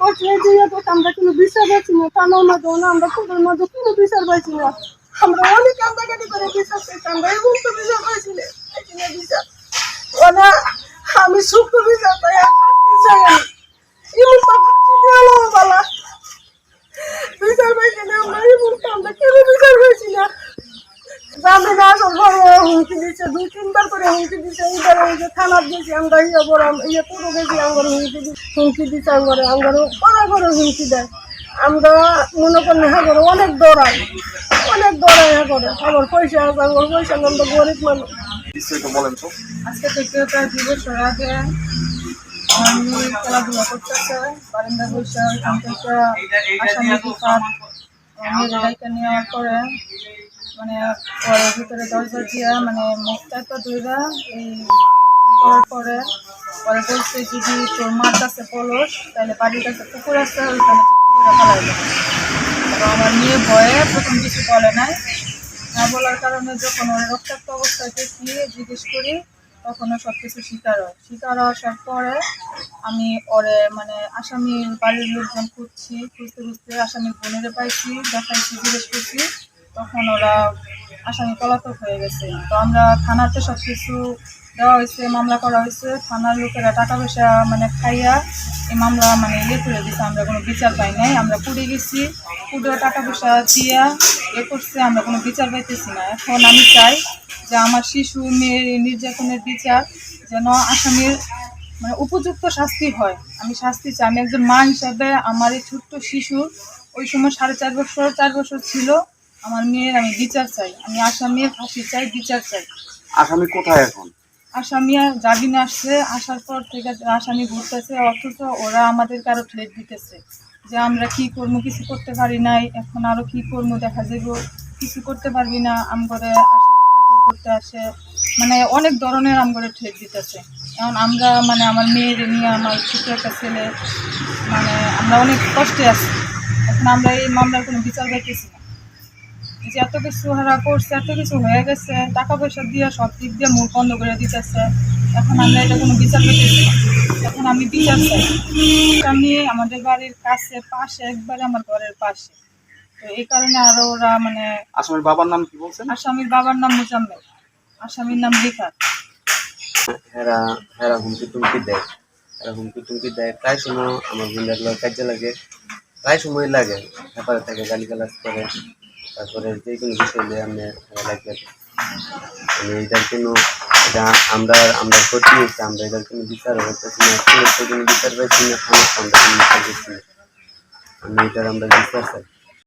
করছে এই যে ইয়ে করছে, আমরা কোনো বিচার পাচ্ছি না থানার মাঝে না আমরা কোর্টের মাঝে কোনো বিচার পাইছি না আমরা অনেক কান্দাকাটি করে বিচার পেয়েছি আমরা এবং তো বিচার পাইছি না পাইছি বিচার ওরা আমি সুখ বিচার পাই চাই আমি এমন তো বিচার পাইছি এমন তো বিচার পাইছি হুমকি দিচ্ছে দুই তিনবার করে হুমকি দিচ্ছে এইবার ওই যে থানার দিয়েছি আমরা ইয়ে বড় ইয়ে পুরো গেছি আমার হুমকি দি হুমকি দিচ্ছে আমার আমার কড়া করে হুমকি দেয়। আমরা মনে করি হ্যাঁ করে অনেক দৌড়াই অনেক দৌড়াই হ্যাঁ করে আমার পয়সা আছে আমার পয়সা আমরা গরিব মানুষ। বিস্তারিত বলেন তো। আজকে থেকে প্রায় দুই বছর আগে আমি খেলাধুলা করতেছে বারিন্দা থেকে আসামি তুফান মেয়ের নেওয়ার পরে মানে পরে ভিতরে দরজা দিয়া মানে মুখটা তো ধইরা এই করার পরে পরে বলছে যদি তোর মার কাছে পলস তাহলে বাড়ির কাছে পুকুর আছে, ওইখানে পুকুরে ফেলাই দেবে। আমার মেয়ে ভয়ে প্রথম কিছু বলে নাই। না বলার কারণে যখন ওর রক্তাক্ত অবস্থায় দেখি, জিজ্ঞেস করি, তখন ও সব কিছু স্বীকার হয়। স্বীকার আসার পরে আমি ওরে মানে আসামির বাড়ির লোকজন খুঁজছি, খুঁজতে খুঁজতে আসামির বোনেরে পাইছি, দেখাইছি, জিজ্ঞেস করছি তখন ওরা আসামি পলাতক হয়ে গেছে। তো আমরা থানাতে সব কিছু দেওয়া হয়েছে, মামলা করা হয়েছে। থানার লোকেরা টাকা পয়সা মানে খাইয়া এই মামলা মানে ইয়ে করে দিছে, আমরা কোনো বিচার পাই নাই। আমরা পুড়ে গেছি পুরো টাকা পয়সা দিয়া এ করছে, আমরা কোনো বিচার পাইতেছি না। এখন আমি চাই যে আমার শিশু মেয়ের নির্যাতনের বিচার যেন আসামির মানে উপযুক্ত শাস্তি হয়। আমি শাস্তি চাই। আমি একজন মা হিসাবে আমার এই ছোট্ট শিশু ওই সময় সাড়ে চার বছর চার বছর ছিল। আমার মেয়ের আমি বিচার চাই। আমি আসামির ফাঁসি চাই বিচার চাই। আসামি কোথায় এখন? আসামি জামিনে আসছে আসার পর থেকে আসামি ঘুরতেছে। অথচ ওরা আমাদের কারও থ্রেট দিতেছে যে আমরা কি করব কিছু করতে পারি নাই। এখন আরও কি করব দেখা যাব কিছু করতে পারবি না আম করে আসে করতে আসে। মানে অনেক ধরনের আম করে থ্রেট দিতেছে। এখন আমরা মানে আমার মেয়ের নিয়ে আমার ছোট একটা ছেলে মানে আমরা অনেক কষ্টে আছি। এখন আমরা এই মামলার কোনো বিচার পাইতেছি না। যে এত কিছু হারা করছে এত কিছু হয়ে গেছে টাকা পয়সা দিয়ে সব দিক দিয়ে মুখ বন্ধ করে দিতেছে। এখন আমরা এটা কোনো বিচার না। এখন আমি বিচার চাই। আমি আমাদের বাড়ির কাছে পাশে একবারে আমার ঘরের পাশে। তো এই কারণে আরও ওরা মানে আসামির বাবার নাম কি বলছেন? আসামির বাবার নাম মুজাম্মেল। আসামির নাম রিফাত হেরা হেরা হুমকি টুমকি দেয়। হেরা হুমকি টুমকি দেয়। প্রায় সময় আমার বোনের কাজে লাগে। প্রায় সময় লাগে। ব্যাপারে থাকে গালি গালাজ করে। তারপরে যে কোনো বিষয় নিয়ে আমি লাগবে আমি এটার জন্য এটা আমরা আমরা করতে আমরা এটার জন্য বিচার হইতেছি না কোনো বিচার পাইছি আমরা বিচার করছি না। আমি এটার আমরা বিচার চাই।